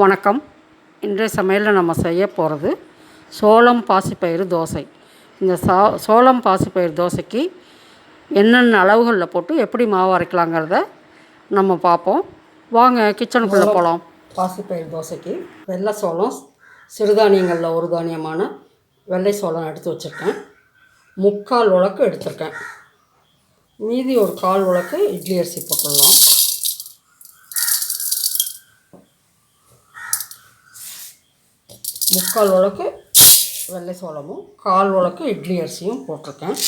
வணக்கம். இன்றைய சமையலில் நம்ம செய்ய போகிறது சோளம் பாசிப்பயிறு தோசை. இந்த சா சோளம் பாசிப்பயிறு தோசைக்கு என்னென்ன அளவுகளில் போட்டு எப்படி மாவு அரைக்கலாங்கிறத நம்ம பார்ப்போம். வாங்க கிச்சனுக்குள்ளே போகலாம். பாசிப்பயிறு தோசைக்கு வெள்ளை சோளம் சிறுதானியங்களில் ஒரு தானியமான வெள்ளை சோளம் எடுத்து வச்சுருக்கேன். முக்கால் உலக்கு எடுத்திருக்கேன். மீதி ஒரு கால் உலக்கு இட்லி அரிசி போட்டுடலாம். முக்கால் உலக்கு வெள்ளை சோளமும் கால் உலக்கு இட்லி அரிசியும் போட்டிருக்கேன்.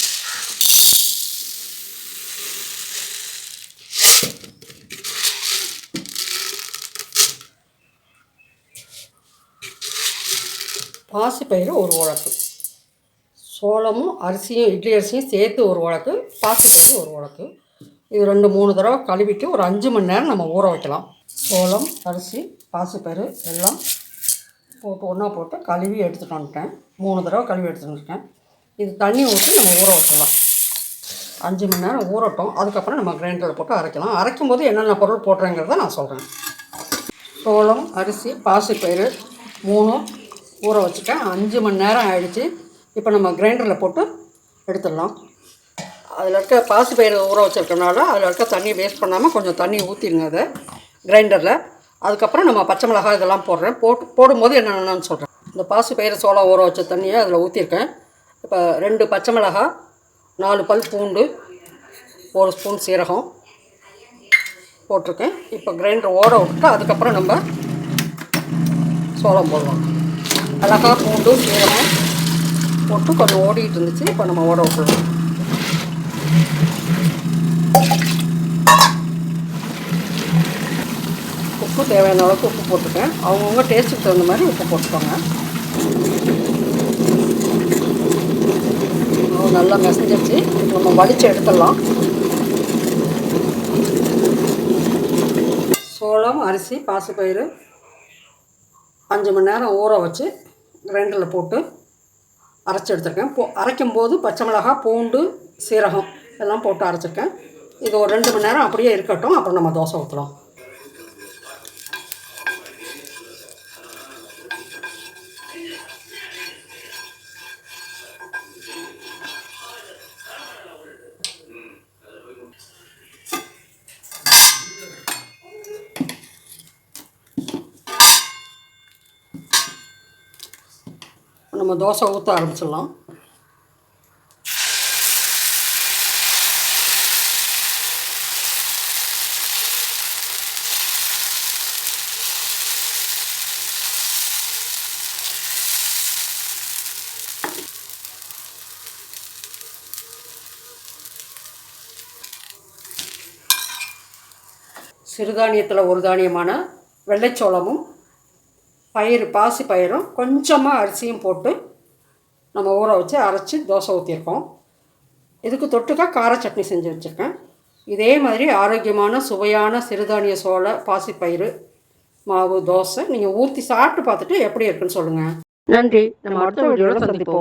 பாசிப்பயிறு ஒரு உலக்கு சோளமும் அரிசியும் இட்லி அரிசியும் சேர்த்து ஒரு உலக்கு பாசிப்பயிறு ஒரு உலக்கு இது ரெண்டு மூணு தடவை கழுவிட்டு ஒரு அஞ்சு மணி நேரம் நம்ம ஊற வைக்கலாம். சோளம் அரிசி பாசிப்பயிறு எல்லாம் போட்டு ஒன்றா போட்டு கழுவி எடுத்துகிட்டு வந்துட்டேன். மூணு தடவை கழுவி எடுத்துகிட்டு வந்துட்டேன். இது தண்ணி ஊற்றி நம்ம ஊற வச்சிடலாம். அஞ்சு மணி நேரம் ஊறட்டும். அதுக்கப்புறம் நம்ம கிரைண்டரில் போட்டு அரைக்கலாம். அரைக்கும் போது என்னென்ன பொருள் போடுறேங்கிறத நான் சொல்கிறேன் சோளம் அரிசி பாசிப்பயிறு மூணும் ஊற வச்சுட்டேன். அஞ்சு மணி நேரம் ஆயிடுச்சு. இப்போ நம்ம கிரைண்டரில் போட்டு எடுத்துடலாம். அதில் இருக்க பாசிப்பயிறு ஊற வச்சுருக்கனால அதில் இருக்க தண்ணி வேஸ்ட் பண்ணாமல் கொஞ்சம் தண்ணி ஊற்றிடுங்க அதை. கிரைண்டரில் அதுக்கப்புறம் நம்ம பச்சை மிளகாய் இதெல்லாம் போடுறேன். போட்டு போடும்போது என்னென்னு சொல்கிறேன் இந்த பாசிப்பயிறு சோளம் ஊற வச்ச தண்ணியை அதில் ஊற்றிருக்கேன் இப்போ ரெண்டு பச்சை மிளகாய் நாலு பல் பூண்டு ஒரு ஸ்பூன் சீரகம் போட்டிருக்கேன். இப்போ கிரைண்டர் ஓட விட்டுட்டு அதுக்கப்புறம் நம்ம சோளம் போடுவோம் அழகாக பூண்டு சீரகம் போட்டு கொஞ்சம் ஓடிட்டு இருந்துச்சு. இப்போ நம்ம ஓட விட்டுருவோம் உப்பு தேவையான அளவுக்கு உப்பு போட்டுக்கேன் அவங்கவுங்க டேஸ்ட்டுக்கு தகுந்த மாதிரி உப்பு போட்டுக்கோங்க. நல்லா மெசஞ்சிச்சு நம்ம வடித்து எடுத்துடலாம். சோளம் அரிசி பாசிப்பயிறு அஞ்சு மணி நேரம் ஊற வச்சு கிரைண்டரில் போட்டு அரைச்சி எடுத்துருக்கேன். போ அரைக்கும் போது பச்சை மிளகாய் பூண்டு சீரகம் எல்லாம் போட்டு அரைச்சிருக்கேன். இது ஒரு ரெண்டு மணி நேரம் அப்படியே இருக்கட்டும். அப்புறம் நம்ம தோசை ஊற்றலாம் நம்ம தோசை ஊற்ற ஆரம்பிச்சிடலாம். சிறுதானியத்தில் ஒரு தானியமான வெள்ளைச்சோளமும் பயிறு பாசி பயிரும் கொஞ்சமாக அரிசியும் போட்டு நம்ம ஊற வச்சு அரைச்சி தோசை ஊற்றிருக்கோம் இதுக்கு தொட்டுக்கா கார சட்னி செஞ்சு வச்சுருக்கேன். இதே மாதிரி ஆரோக்கியமான சுவையான சிறுதானிய சோள பாசிப்பயிறு மாவு தோசை நீங்கள் ஊற்றி சாப்பிட்டு பார்த்துட்டு எப்படி இருக்குன்னு சொல்லுங்கள் நன்றி. நம்ம அடுத்த வீடியோவில் சந்திப்போம்.